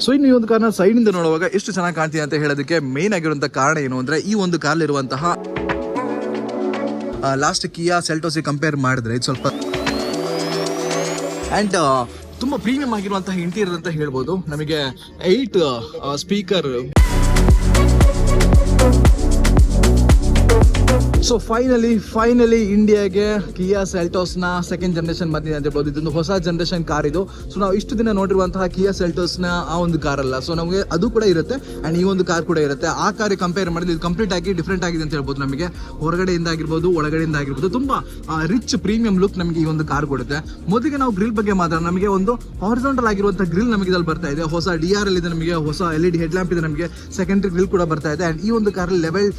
So ಇನ್ನು ಈ ಒಂದು ಕಾರ್ನ ಸೈಡ್ ಇಂದ ನೋಡುವಾಗ ಎಷ್ಟು ಚೆನ್ನಾಗಿ ಕಾಣ್ತಿದೆ ಅಂತ ಹೇಳೋದಕ್ಕೆ ಮೇನ್ ಆಗಿರುವಂತಹ ಕಾರಣ ಏನು ಅಂದ್ರೆ ಈ ಒಂದು ಕಾರ್ ಇರುವಂತಹ ಲಾಸ್ಟ್ ಕಿಯಾ ಸೆಲ್ಟೋಸಿ ಕಂಪೇರ್ ಮಾಡಿದ್ರೆ ಇದು ಸ್ವಲ್ಪ ಅಂಡ್ ತುಂಬಾ ಪ್ರೀಮಿಯಂ ಆಗಿರುವಂತಹ ಇಂಟೀರಿಯರ್ ಅಂತ ಹೇಳ್ಬೋದು. ನಮಗೆ eight speaker so finally finally ಇಂಡಿಯಾಗೆ ಕಿಯಾ ಸೆಲ್ಟೋಸ್ನ ಸೆಕೆಂಡ್ ಜನ್ರೇಷನ್ ಬಂದಿದೆ ಅಂತ ಹೇಳ್ಬೋದು. ಇದೊಂದು ಹೊಸ ಜನ್ರೇಷನ್ ಕಾರ್ ಇದು. ಸೊ ನಾವು ಇಷ್ಟು ದಿನ ನೋಡಿರುವಂತಹ ಕಿಯಾ ಸೆಲ್ಟೋಸ್ನ ಆ ಒಂದು ಕಾರ್ ಅಲ್ಲ. ಸೊ ನಮಗೆ ಅದು ಕೂಡ ಇರುತ್ತೆ ಆ್ಯಂಡ್ ಈ ಒಂದು ಕಾರ್ ಕೂಡ ಇರುತ್ತೆ. ಆ ಕಾರ್ ಕಂಪೇರ್ ಮಾಡಿದ್ರೆ ಇದು ಕಂಪ್ಲೀಟ್ ಆಗಿ ಡಿಫ್ರೆಂಟ್ ಆಗಿದೆ ಅಂತ ಹೇಳ್ಬೋದು ನಮಗೆ. ಹೊರಗಡೆಯಿಂದ ಆಗಿರ್ಬೋದು, ಒಳಗಡೆಯಿಂದ ಆಗಿರ್ಬೋದು, ತುಂಬ ರಿಚ್ ಪ್ರೀಮಿಯಂ ಲುಕ್ ನಮಗೆ ಈ ಒಂದು ಕಾರ್ ಕೊಡುತ್ತೆ. ಮೊದಲಿಗೆ ನಾವು ಗ್ರಿಲ್ ಬಗ್ಗೆ ಮಾತ್ರ, ನಮಗೆ ಒಂದು ಹಾರಿಸಾಂಟಲ್ ಆಗಿರುವಂತಹ ಗ್ರಿಲ್ ನಮಗೆ ಇದ್ರಲ್ಲಿ ಬರ್ತಾ ಇದೆ. ಹೊಸ ಡಿ ಆರ್ ಎಲ್ ಇದೆ ನಮಗೆ, ಹೊಸ L E D head lamp ಇದೆ ನಮಗೆ ಸೆಕೆಂಡ್ರಿ ಗ್ರಿಲ್ ಕೂಡ ಬರ್ತಾ ಇದೆ. ಆ್ಯಂಡ್ ಈ ಒಂದು car level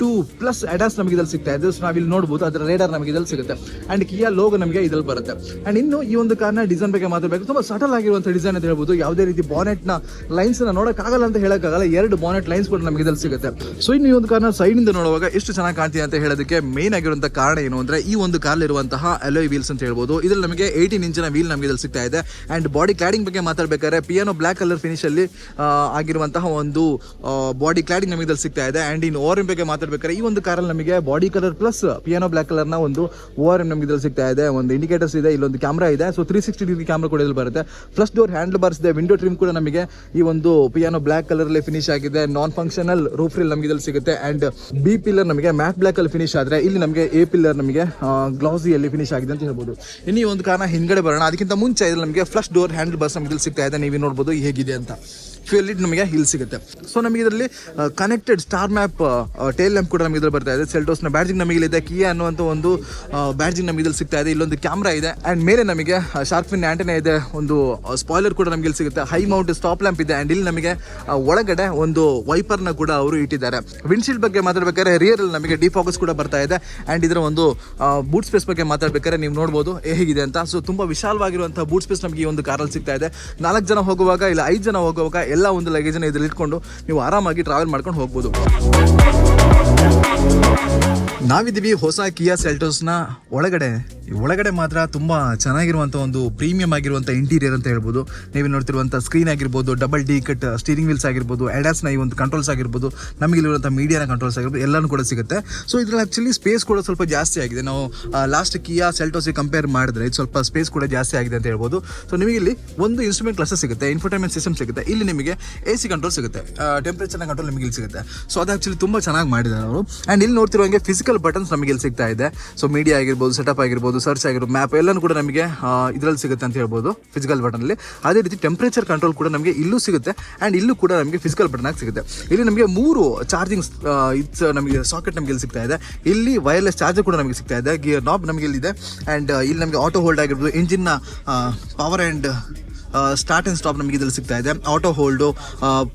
two plus ADAS ಇದ್ರಲ್ಲಿ ಸಿಗ್ತಾ ಇದೆ. ಸೊ ನಾವಿಲ್ಲಿ ನೋಡಬಹುದು ಅದರ ರೇಡರ್ ನಮಗೆ ಇದ್ರಲ್ಲಿ ಸಿಗುತ್ತೆ. ಅಂಡ್ ಕಿಯಾ ಲೋಗೋ ನಮಗೆ ಇದ್ರಲ್ಲಿ ಬರುತ್ತೆ. ಅಂಡ್ ಇನ್ನು ಈ ಒಂದು ಕಾರ್ನ ಡಿಸೈನ್ ಬಗ್ಗೆ ಮಾತಾಡಬೇಕು ತುಂಬಾ ಸಟಲ್ ಆಗಿರುವಂತಹ ಡಿಸೈನ್ ಅಂತ ಹೇಳ್ಬೋದು. ಯಾವುದೇ ರೀತಿ ಬಾನೆಟ್ನ ಲೈನ್ಸ್ನ ನೋಡಕ್ಕಾಗಲ್ಲ ಅಂತ ಹೇಳಕ್ಕಾಗಲ್ಲ. ಎರಡು ಬಾನೆಟ್ ಲೈನ್ಸ್ ಕೂಡ ನಮಗೆ ಇದ್ರಲ್ಲಿ ಸಿಗುತ್ತೆ. ಸೊ ಇನ್ನು ಈ ಒಂದು ಕಾರ್ನ ಸೈಡ್ ಇಂದ ನೋಡುವಾಗ ಎಷ್ಟು ಚೆನ್ನಾಗಿ ಕಾಣ್ತಿದೆ ಅಂತ ಹೇಳೋದಕ್ಕೆ ಮೇನ್ ಆಗಿರುವಂತ ಕಾರಣ ಏನು ಅಂದ್ರೆ ಈ ಒಂದು ಕಾರ್ ಇರುವಂತಹ ಅಲೋಯ್ ವೀಲ್ಸ್ ಅಂತ ಹೇಳ್ಬೋದು. ಇದ್ರಲ್ಲಿ ನಮಗೆ ಏಯ್ಟೀನ್ ಇಂಚಿನ ವೀಲ್ ನಮಗೆ ಇದ್ರಲ್ಲಿ ಸಿಗ್ತಾ ಇದೆ. ಅಂಡ್ ಬಾಡಿ ಕ್ಲಾಡಿಂಗ್ ಬಗ್ಗೆ ಮಾತಾಡ್ಬೇಕಾದ್ರೆ ಪಿಯಾನೋ ಬ್ಲಾಕ್ ಕಲರ್ ಫಿನಿಶ್ ಅಲ್ಲಿ ಆಗಿರುವಂತಹ ಒಂದು ಬಾಡಿ ಕ್ಲಾಡಿಂಗ್ ನಮಗೆ ಇದ್ರಲ್ಲಿ ಸಿಗ್ತಾ ಇದೆ. ಅಂಡ್ ಇನ್ ಓರಿಂಗ್ ಬಗ್ಗೆ ಮಾತಾಡ್ಬೇಕಾದ್ರೆ ಈ ಒಂದು ಕಾರಲ್ಲಿ ನಮಗೆ body colour plus piano black ಕಲರ್ನ ಒಂದು ಓವರ್ ನಮ್ಗೆ ಇದ್ರಲ್ಲಿ ಸಿಗ್ತಾ ಇದೆ. ಒಂದು ಇಂಡಿಕೇಟರ್ಸ್ ಇದೆ, ಇಲ್ಲೊಂದು ಕ್ಯಾಮ್ರಾ ಇದೆ. So three sixty degree camera ಕೂಡ ಇಲ್ಲಿ ಬರುತ್ತೆ. ಪ್ಲಸ್ ಡೋರ್ ಹ್ಯಾಂಡಲ್ ಬಾರ್ಸ್ ಇದೆ ವಿಂಡೋ ಟ್ರಿಮ್ ಕೂಡ ನಮಗೆ ಈ ಒಂದು ಪಿಯಾನೋ ಬ್ಲಾಕ್ ಅಲ್ಲಿ ಫಿನಿಶ್ ಆಗಿದೆ. ನಾನ್ ಫಂಕ್ಷನಲ್ ರೂಫ್ ರಿಲ್ ನಮಗೆ ಇದ್ರಲ್ಲಿ ಸಿಗುತ್ತೆ. ಅಂಡ್ ಬಿ ಪಿಲ್ಲರ್ ನಮಗೆ ಮ್ಯಾಟ್ ಬ್ಲಾಕ್ ಅಲ್ಲಿ ಫಿನಿಶ್ ಆದ್ರೆ ಇಲ್ಲಿ ನಮಗೆ ಎ ಪಿಲ್ಲರ್ ನಮಗೆ ಗ್ಲಾಸಿ ಅಲ್ಲಿ ಫಿನಿಶ್ ಆಗಿದೆ ಅಂತ ಹೇಳ್ಬೋದು. ಇನ್ನು ಒಂದು ಕಾರಣ ಹಿಂದ್ಗಡೆ ಬರೋಣ. ಅದಕ್ಕಿಂತ ಮುಂಚೆ ಇದ್ರಲ್ಲಿ ನಮಗೆ ಫ್ಲಶ್ ಡೋರ್ ಹ್ಯಾಂಡಲ್ ಬಾರ್ಸ್ ನಮಗೆ ಇದ್ರಲ್ಲಿ ಸಿಗ್ತಾ ಇದೆ. ನೀವು ನೋಡ್ಬೋದು ಹೇಗಿದೆ ಅಂತ. ಫ್ಯೂಲ್ ನಮಗೆ ಇಲ್ಲಿ ಸಿಗುತ್ತೆ. ಸೊ ನಮಗೆ ಇದರಲ್ಲಿ connected star map tail lamp ಕೂಡ ನಮಗೆ ಇದ್ರಲ್ಲಿ ಬರ್ತಾ ಇದೆ. ಸೆಲ್ಟೋಸ್ನ ಬ್ಯಾಡ್ಜಿಂಗ್ ನಮಗೆ ಇಲ್ಲಿದೆ. ಕಿಯಾ ಅನ್ನುವಂಥ ಒಂದು ಬ್ಯಾಡ್ಜಿಂಗ್ ನಮಗೆ ಇಲ್ಲಿ ಸಿಗ್ತಾ ಇದೆ. ಇಲ್ಲೊಂದು ಕ್ಯಾಮ್ರಾ ಇದೆ. ಅಂಡ್ ಮೇಲೆ ನಮಗೆ ಶಾರ್ಪಿನ್ ಆಂಟೆನಾ ಇದೆ. ಒಂದು ಸ್ಪಾಯ್ಲರ್ ಕೂಡ ನಮಗೆ ಇಲ್ಲಿ ಸಿಗುತ್ತೆ. ಹೈ ಮೌಂಟ್ ಸ್ಟಾಪ್ ಲ್ಯಾಂಪ್ ಇದೆ. ಅಂಡ್ ಇಲ್ಲಿ ನಮಗೆ ಒಳಗಡೆ ಒಂದು ವೈಪರ್ನ ಕೂಡ ಅವರು ಇಟ್ಟಿದ್ದಾರೆ. ವಿಂಡ್ಶೀಲ್ಡ್ ಬಗ್ಗೆ ಮಾತಾಡ್ಬೇಕಾದ್ರೆ ರಿಯರ್ ಅಲ್ಲಿ ನಮಗೆ ಡಿಫಾಕಸ್ ಕೂಡ ಬರ್ತಾ ಇದೆ. ಅಂಡ್ ಇದರ ಒಂದು ಬೂಟ್ ಸ್ಪೇಸ್ ಬಗ್ಗೆ ಮಾತಾಡ್ಬೇಕಾದ್ರೆ ನೀವು ನೋಡ್ಬೋದು ಹೇಗಿದೆ ಅಂತ. ಸೊ ತುಂಬ ವಿಶಾಲವಾಗಿರುವಂಥ ಬೂಟ್ ಸ್ಪೇಸ್ ನಮಗೆ ಈ ಒಂದು ಕಾರಲ್ಲಿ ಸಿಗ್ತಾ ಇದೆ. ನಾಲ್ಕು ಜನ ಹೋಗುವಾಗ ಇಲ್ಲ ಐದು ಜನ ಹೋಗುವಾಗ ಎಲ್ಲ ಒಂದು ಲಗೇಜನ್ನು ಇದ್ರಲ್ಲಿ ಇಟ್ಕೊಂಡು ನೀವು ಆರಾಮಾಗಿ ಟ್ರಾವೆಲ್ ಮಾಡ್ಕೊಂಡು ಹೋಗ್ಬೋದು. ನಾವಿದ್ದೀವಿ ಹೊಸ ಕಿಯಾ ಸೆಲ್ಟೋಸ್ನ ಒಳಗಡೆ. ಒಳಗಡೆ ಮಾತ್ರ ತುಂಬ ಚೆನ್ನಾಗಿರುವಂಥ ಒಂದು ಪ್ರೀಮಿಯಂ ಆಗಿರುವಂಥ ಇಂಟೀರಿಯರ್ ಅಂತ ಹೇಳ್ಬೋದು. ನೀವು ನೋಡ್ತಿರುವಂಥ ಸ್ಕ್ರೀನ್ ಆಗಿರ್ಬೋದು double D cut steering wheels ಆಗಿರ್ಬೋದು ಎಡಾಸ್ನ ಈ ಒಂದು ಕಂಟ್ರೋಲ್ಸ್ ಆಗಿರ್ಬೋದು, ನಮಗೆ ಇಲ್ಲಿರುವಂಥ ಮೀಡಿಯಾನ ಕಂಟ್ರೋಲ್ಸ್ ಆಗಿರ್ಬೋದು, ಎಲ್ಲನೂ ಕೂಡ ಸಿಗುತ್ತೆ. ಸೊ ಇದರಲ್ಲಿ ಆ್ಯಕ್ಚುಲಿ ಸ್ಪೇಸ್ ಕೂಡ ಸ್ವಲ್ಪ ಜಾಸ್ತಿ ಆಗಿದೆ. ನಾವು ಲಾಸ್ಟ್ ಕಿಯಾ ಸೆಲ್ಟೋಸಿಗೆ ಕಂಪೇರ್ ಮಾಡಿದ್ರೆ ಇದು ಸ್ವಲ್ಪ ಸ್ಪೇಸ್ ಕೂಡ ಜಾಸ್ತಿ ಆಗಿದೆ ಅಂತ ಹೇಳ್ಬೋದು. ಸೊ ನಿಮಗೆ ಇಲ್ಲಿ ಒಂದು ಇನ್ಸ್ಟ್ರೂಮೆಂಟ್ ಕ್ಲಾಸಸ್ ಸಿಗುತ್ತೆ ಇನ್ಫರ್ಟೈನ್ಮೆಂಟ್ ಸಿಸ್ಟಮ್ ಸಿಗುತ್ತೆ. ಇಲ್ಲಿ ನಿಮಗೆ ಎ ಸಿ ಕಂಟ್ರೋಲ್ ಸಿಗುತ್ತೆ ಟೆಂಪ್ರೇಚರ್ನ ಕಂಟ್ರೋಲ್ ನಿಮಗೆ ಇಲ್ಲಿ ಸಿಗುತ್ತೆ. ಸೊ ಅದು ಆ್ಯಕ್ಚುಲಿ ತುಂಬ ಚೆನ್ನಾಗಿ ಮಾಡಿದ್ದಾರೆ ಅವರು. ಆ್ಯಂಡ್ ಇಲ್ಲಿ ನೋಡ್ತಿರುವಂಗೆ ಫಿಸಿಕಲ್ ಬಟನ್ಸ್ ನಮಗೆ ಇಲ್ಲಿ ಸಿಗ್ತಾ ಇದೆ. ಸೊ ಮೀಡಿಯಾ ಆಗಿರ್ಬೋದು ಸೆಟಪ್ ಆಗಿರ್ಬೋದು ಸರ್ಚ್ ಆಗಿರ್ಬೋದು ಮ್ಯಾಪ್ ಎಲ್ಲನೂ ಕೂಡ ನಮಗೆ ಇದರಲ್ಲಿ ಸಿಗುತ್ತೆ ಅಂತ ಹೇಳ್ಬೋದು ಫಿಸಿಕಲ್ ಬಟನಲ್ಲಿ ಅದೇ ರೀತಿ ಟೆಂಪ್ರೇಚರ್ ಕಂಟ್ರೋಲ್ ಕೂಡ ನಮಗೆ ಇಲ್ಲೂ ಸಿಗುತ್ತೆ. ಆ್ಯಂಡ್ ಇಲ್ಲೂ ಕೂಡ ನಮಗೆ ಫಿಸಿಕಲ್ ಬಟನ್ ಆಗಿ ಸಿಗುತ್ತೆ. ಇಲ್ಲಿ ನಮಗೆ ಮೂರು ಚಾರ್ಜಿಂಗ್ ಇಟ್ಸ್ ನಮಗೆ ಸಾಕೆಟ್ ನಮಗೆ ಇಲ್ಲಿ ಸಿಗ್ತಾ ಇದೆ. ಇಲ್ಲಿ ವೈರ್ಲೆಸ್ ಚಾರ್ಜರ್ ಕೂಡ ನಮಗೆ ಸಿಗ್ತಾ ಇದೆ. ಗಿಯರ್ ನಾಬ್ ನಮಗೆ ಇಲ್ಲಿದೆ. ಆ್ಯಂಡ್ ಇಲ್ಲಿ ನಮಗೆ ಆಟೋ ಹೋಲ್ಡ್ ಆಗಿರ್ಬೋದು ಇಂಜಿನ್ನ power and start and stop ನಮಗೆ ಇದರಲ್ಲಿ ಸಿಗ್ತಾ ಇದೆ. ಆಟೋ ಹೋಲ್ಡು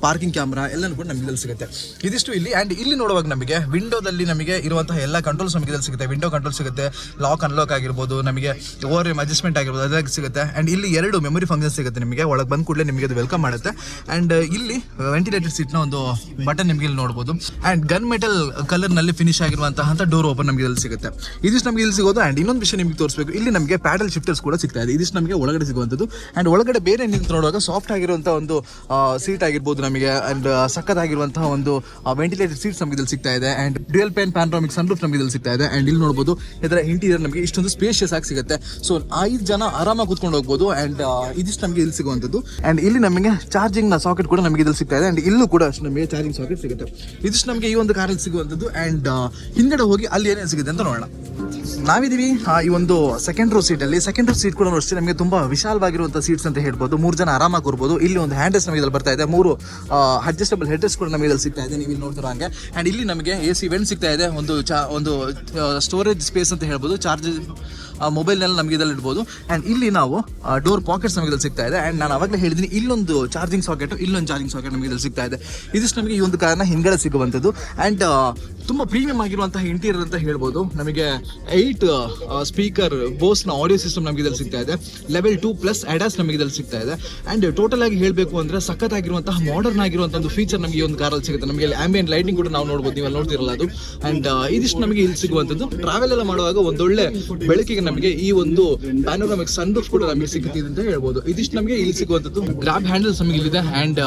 ಪಾರ್ಕಿಂಗ್ ಕ್ಯಾಮ್ರಾ ಎಲ್ಲನೂ ಕೂಡ ನಮಗೆ ಇದರಲ್ಲಿ ಸಿಗುತ್ತೆ. ಇದಿಷ್ಟು ಇಲ್ಲಿ ಆ್ಯಂಡ್ ಇಲ್ಲಿ ನೋಡುವಾಗ ನಮಗೆ ವಿಂಡೋದಲ್ಲಿ ನಮಗೆ ಇರುವಂತಹ ಎಲ್ಲ ಕಂಟ್ರೋಲ್ಸ್ ನಮಗೆ ಇದರಲ್ಲಿ ಸಿಗುತ್ತೆ. ವಿಂಡೋ ಕಂಟ್ರೋಲ್ ಸಿಗುತ್ತೆ. ಲಾಕ್ ಅನ್ಲಾಕ್ ಆಗಿರ್ಬೋದು, ನಮಗೆ ಓವರ್ ಅಡ್ಜಸ್ಟ್ಮೆಂಟ್ ಆಗಿರ್ಬೋದು ಅದಾಗಿ ಸಿಗುತ್ತೆ. ಆ್ಯಂಡ್ ಇಲ್ಲಿ ಎರಡು ಮೆಮೊರಿ ಫಂಕ್ಷನ್ ಸಿಗುತ್ತೆ ನಿಮಗೆ. ಒಳಗೆ ಬಂದ ಕೂಡಲೇ ನಿಮಗೆ ಅದು ವೆಲ್ಕಮ್ ಮಾಡುತ್ತೆ. ಆ್ಯಂಡ್ ಇಲ್ಲಿ ವೆಂಟಿಲೇಟೆಡ್ ಸೀಟ್ನ ಒಂದು ಬಟನ್ ನಿಮಗೆ ಇಲ್ಲಿ ನೋಡ್ಬೋದು. ಆ್ಯಂಡ್ ಗನ್ ಮೆಟಲ್ ಕಲರ್ನಲ್ಲಿ ಫಿನಿಶ್ ಆಗಿರುವಂತಹ ಡೋರ್ ಓಪನ್ ನಮಗೆ ಇದರಲ್ಲಿ ಸಿಗುತ್ತೆ. ಇದಿಷ್ಟು ನಮಗೆ ಇಲ್ಲಿ ಸಿಗೋದು. ಆ್ಯಂಡ್ ಇನ್ನೊಂದು ವಿಷಯ ನಿಮಗೆ ತೋರಿಸಬೇಕು. ಇಲ್ಲಿ ನಮಗೆ ಪ್ಯಾಡಲ್ ಶಿಫ್ಟರ್ಸ್ ಕೂಡ ಸಿಗ್ತಾ ಇದೆ. ಇದಿಷ್ಟು ನಮಗೆ ಒಳಗಡೆ ಸಿಗುವಂಥದ್ದು. ಆ್ಯಂಡ್ ಒಳಗಡೆ ಬೇರೆ ನಿಂತು ನೋಡುವಾಗ ಸಾಫ್ಟ್ ಆಗಿರುವಂಥ ಒಂದು ಸೀಟ್ ಆಗಿರ್ಬೋದು ನಮಗೆ. ಆ್ಯಂಡ್ ಸಕ್ಕತ್ತಾಗಿರುವಂತಹ ಒಂದು ವೆಂಟಿಲೇಟೆಡ್ ಸೀಟ್ ನಮಗೆ ಇಲ್ಲಿ ಸಿಗ್ತಾ ಇದೆ. And dual pane panoramic sunroof ನಮಗೆ ಇಲ್ಲಿ ಸಿಗ್ತಾ ಇದೆ. ಆ್ಯಂಡ್ ಇಲ್ಲಿ ನೋಡ್ಬೋದು, ಇದರ ಇಂಟೀರಿಯರ್ ನಮಗೆ ಇಷ್ಟೊಂದು ಸ್ಪೇಷಿಯಸ್ ಆಗಿ ಸಿಗುತ್ತೆ. ಸೊ ಐದು ಜನ ಆರಾಮಾಗಿ ಕೂತ್ಕೊಂಡು ಹೋಗ್ಬೋದು. ಆ್ಯಂಡ್ ಇದಿಷ್ಟು ನಮಗೆ ಇಲ್ಲಿ ಸಿಗುವಂಥದ್ದು. ಆ್ಯಂಡ್ ಇಲ್ಲಿ ನಮಗೆ ಚಾರ್ಜಿಂಗ್ನ ಸಾಕೆಟ್ ಕೂಡ ನಮಗೆ ಇಲ್ಲಿ ಸಿಗ್ತಾ ಇದೆ. ಆ್ಯಂಡ್ ಇಲ್ಲೂ ಕೂಡ ಅಷ್ಟು ನಮಗೆ ಚಾರ್ಜಿಂಗ್ ಸಾಕೆಟ್ ಸಿಗುತ್ತೆ. ಇದಿಷ್ಟು ನಮಗೆ ಈ ಒಂದು ಕಾರಲ್ಲಿ ಸಿಗುವಂಥದ್ದು. ಆ್ಯಂಡ್ ಹಿಂದಡೆ ಹೋಗಿ ಅಲ್ಲಿ ಏನೇನು ಸಿಗುತ್ತೆ ಅಂತ ನೋಡೋಣ. ನಾವಿದೀವಿ ಆ, ಈ ಒಂದು ಸೆಕೆಂಡ್ ರೋ ಸೀಟ್ ಅಲ್ಲಿ. ಸೆಕೆಂಡ್ ರೋ ಸೀಟ್ ಕೂಡ ಅಷ್ಟೇ ನಮಗೆ ತುಂಬಾ ವಿಶಾಲವಾಗಿರುವಂಥ ಸೀಟ್ಸ್ ಅಂತ ಹೇಳ್ಬೋದು. ಮೂರು ಜನ ಆರಾಮಾಗಿ ಕೂರ್ಬೋದು. ಇಲ್ಲಿ ಒಂದು ಹ್ಯಾಂಡ್ ನಮಗೆ ಇದ್ರಲ್ಲಿ ಬರ್ತಾ ಇದೆ. ಮೂರು ಅಡ್ಜಸ್ಟಬಲ್ ಹೆಡ್ರೆಸ್ ಕೂಡ ನಮಗೆ ಇದ್ರಲ್ಲಿ ಸಿಗ್ತಾ ಇದೆ. ನೀವು ಇಲ್ಲಿ ನೋಡ್ತಿರೋ ಹಾಗೆ. ಅಂಡ್ ಇಲ್ಲಿ ನಮಗೆ ಎ ಸಿ ವೆಂಟ್ ಸಿಗ್ತಾ ಇದೆ. ಒಂದು ಚಾ ಒಂದು ಸ್ಟೋರೇಜ್ ಸ್ಪೇಸ್ ಅಂತ ಹೇಳ್ಬೋದು. ಚಾರ್ಜ್ ಮೊಬೈಲ್ನೆಲ್ಲ ನಮಗೆ ಇದರಲ್ಲಿ ಇಡ್ಬೋದು. ಆ್ಯಂಡ್ ಇಲ್ಲಿ ನಾವು ಡೋರ್ ಪಾಕೆಟ್ಸ್ ನಮಗೆ ಇದ್ರಲ್ಲಿ ಸಿಗ್ತಾ ಇದೆ. ಆ್ಯಂಡ್ ನಾನು ಅವಾಗಲೇ ಹೇಳಿದ್ದೀನಿ, ಇಲ್ಲೊಂದು ಚಾರ್ಜಿಂಗ್ ಸಾಕೆಟ್ ಇಲ್ಲೊಂದು ಚಾರ್ಜಿಂಗ್ ಸಾಕೆಟ್ ನಮಗೆ ಇದ್ರಲ್ಲಿ ಸಿಗ್ತಾ ಇದೆ. ಇದಿಷ್ಟು ನಮಗೆ ಈ ಒಂದು ಕಾರಣ ಹಿಂಗಡೆ ಸಿಗುವಂಥದ್ದು. ಆ್ಯಂಡ್ ತುಂಬ ಪ್ರೀಮಿಯಂ ಆಗಿರುವಂತಹ ಇಂಟೀರಿಯರ್ ಅಂತ ಹೇಳ್ಬೋದು. ನಮಗೆ ಏಯ್ಟ್ ಸ್ಪೀಕರ್ ಬೋಸ್ನ ಆಡಿಯೋ ಸಿಸ್ಟಮ್ ನಮಗೆ ಇದ್ರಲ್ಲಿ ಸಿಗ್ತಾ ಇದೆ. ಲೆವೆಲ್ ಟೂ ಪ್ಲಸ್ ಅಡ್ಯಾಸ್ ನಮಗೆ ಇದ್ರಲ್ಲಿ ಸಿಗ್ತಾ ಇದೆ. ಆ್ಯಂಡ್ ಟೋಟಲ್ ಆಗಿ ಹೇಳಬೇಕು ಅಂದರೆ ಸಖತ್ತಾಗಿರುವಂತಹ ಮಾಡರ್ನ್ ಆಗಿರುವಂಥ ಒಂದು ಫೀಚರ್ ನಮಗೆ ಈ ಒಂದು ಕಾರಲ್ಲಿ ಸಿಗುತ್ತೆ. ನಮಗೆ ಇಲ್ಲಿ ಆಂಬಿಯನ್ ಲೈಟಿಂಗ್ ಕೂಡ ನಾವು ನೋಡ್ಬೋದು. ನೀವು ಅಲ್ಲಿ ನೋಡ್ತಿರಲ್ಲ ಅದು. ಆ್ಯಂಡ್ ಇದಿಷ್ಟು ನಮಗೆ ಇಲ್ಲಿ ಸಿಗುವಂಥದ್ದು. ಟ್ರಾವೆಲ್ ಎಲ್ಲ ಮಾಡುವಾಗ ಒಂದೊಳ್ಳೆ ಬೆಳಕಿಗೆ ನಮಗೆ ಈ ಒಂದು ಪ್ಯಾನೋರಾಮಿಕ್ ಸನ್ ರೂಫ್ ಕೂಡ ನಮಗೆ ಸಿಗುತ್ತಿದೆ ಅಂತ ಹೇಳ್ಬೋದು. ಇದಿಷ್ಟು ನಮಗೆ ಇಲ್ಲಿ ಸಿಗುವಂಥದ್ದು ಗ್ರಾಬ್ ಹ್ಯಾಂಡಲ್ಸ್ ನಮಗೆ ಇಲ್ಲಿದೆ ಹ್ಯಾಂಡ್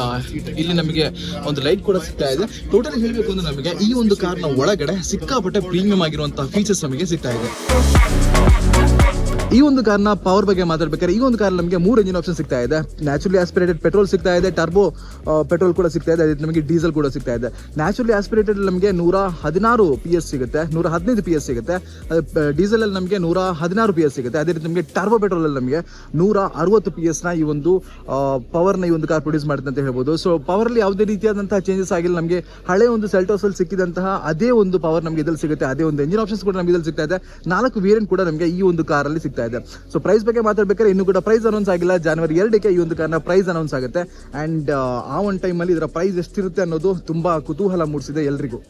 ಇಲ್ಲಿ ನಮಗೆ ಒಂದು ಲೈಟ್ ಕೂಡ ಸಿಗ್ತಾ ಇದೆ. ಟೋಟಲ್ ಹೇಳಬೇಕು ಅಂದ್ರೆ ನಮಗೆ ಈ ಒಂದು ಕಾರ್ನ ಒಳಗಡೆ ಸಿಕ್ಕಾಪಟ್ಟೆ ಪ್ರೀಮಿಯಂ ಆಗಿರುವಂತಹ ಫೀಚರ್ಸ್ ನಮಗೆ ಸಿಗ್ತಾ ಇದೆ. ಈ ಒಂದು ಕಾರ್ನ ಪವರ್ ಬಗ್ಗೆ ಮಾತಾಡ್ಬೇಕಾದ್ರೆ ಈ ಒಂದು ಕಾರ್ ನಮಗೆ ಮೂರು ಇಂಜಿನ್ ಆಪ್ಷನ್ ಸಿಗ್ತಾ ಇದೆ. ನ್ಯಾಚುರಲಿ ಆಸ್ಪಿರೇಟೆಡ್ ಪೆಟ್ರೋಲ್ ಸಿಗ್ತಾ ಇದೆ ಟರ್ಬೋ ಪೆಟ್ರೋಲ್ ಕೂಡ ಸಿಗ್ತಾ ಇದೆ ನಮಗೆ ಡೀಸೆಲ್ ಕೂಡ ಸಿಗ್ತಾ ಇದೆ. ನ್ಯಾಚುರಲಿ ಆಸ್ಪಿರೇಟೆಡ್ ನಮಗೆ ನೂರ ಹದಿನಾರು ಪಿ ಎಸ್ ಸಿಗುತ್ತೆ, ನೂರ ಹದಿನೈದು ಪಿ ಎಸ್ ಸಿಗುತ್ತೆ. ಡೀಸೆಲ್ ಅಲ್ಲಿ ನಮಗೆ ನೂರ ಹದಿನಾರು ಪಿ ಎಸ್ ಸಿಗುತ್ತೆ. ಅದೇ ರೀತಿ ನಮಗೆ ಟರ್ಬೋ ಪೆಟ್ರೋಲ್ ಅಲ್ಲಿ ನಮಗೆ ನೂರ ಅರವತ್ತು ಪಿ ಎಸ್ನ ಈ ಒಂದು ಪವರ್ನ ಈ ಒಂದು ಕಾರ್ ಪ್ರೊಡ್ಯೂಸ್ ಮಾಡುತ್ತೆ ಅಂತ ಹೇಳ್ಬೋದು. ಸೊ ಅಲ್ಲಿ ಯಾವುದೇ ರೀತಿಯಾದಂತಹ ಚೇಂಜಸ್ ಆಗಿಲ್ಲ. ನಮಗೆ ಹಳೆ ಒಂದು ಸೆಲ್ಟೋಸಲ್ಲಿ ಸಿಕ್ಕಿದಂತಹ ಅದೇ ಒಂದು ಪವರ್ ನಮಗೆ ಇದ್ರಲ್ಲಿ ಸಿಗುತ್ತೆ. ಅದೇ ಒಂದು ಇಂಜಿನ್ ಆಪ್ಷನ್ಸ್ ಕೂಡ ನಮಗೆ ಇದ್ರಲ್ಲಿ ಸಿಗ್ತಾ ಇದೆ. ನಾಲ್ಕು ವೇರಿಯಂಟ್ ಕೂಡ ನಮಗೆ ಈ ಒಂದು ಕಾರಲ್ಲಿ ಅಲ್ಲಿ ಸಿಗ್ತಾ ಇದೆ. ಸೊ ಪ್ರೈಸ್ ಬಗ್ಗೆ ಮಾತಾಡ್ಬೇಕಾದ್ರೆ ಇನ್ನೂ ಕೂಡ ಪ್ರೈಸ್ ಅನೌನ್ಸ್ ಆಗಿಲ್ಲ. ಜನವರಿ ಎರಡಕ್ಕೆ ಈ ಒಂದು ಕಾರಣ ಪ್ರೈಸ್ ಅನೌನ್ಸ್ ಆಗುತ್ತೆ. ಅಂಡ್ ಆ ಒಂದು ಟೈಮಲ್ಲಿ ಇದರ ಪ್ರೈಸ್ ಎಷ್ಟಿರುತ್ತೆ ಅನ್ನೋದು ತುಂಬಾ ಕುತೂಹಲ ಮೂಡಿಸಿದೆ ಎಲ್ರಿಗೂ.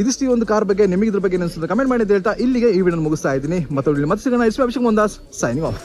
ಇದಿಷ್ಟು ಒಂದು ಕಾರ್ ಬಗ್ಗೆ, ನಿಮಗೆ ಇದ್ರ ಬಗ್ಗೆ ಅನಿಸುತ್ತೆ ಕಮೆಂಟ್ ಮಾಡಿ ಹೇಳ್ತಾ ಇಲ್ಲಿಗೆ ಈ ವಿಡಿಯೋ ಮುಗಿಸ್ತಾ ಇದ್ದೀನಿ. ಮತ್ತೆ ಮತ್ತೆ ಸಿಗೋಣ. ಇಷ್ಟು ಅಭಿಷೇಕ್ ಮುಂದಾಸ್ ಸೈನಿಂಗ್ ಆಫ್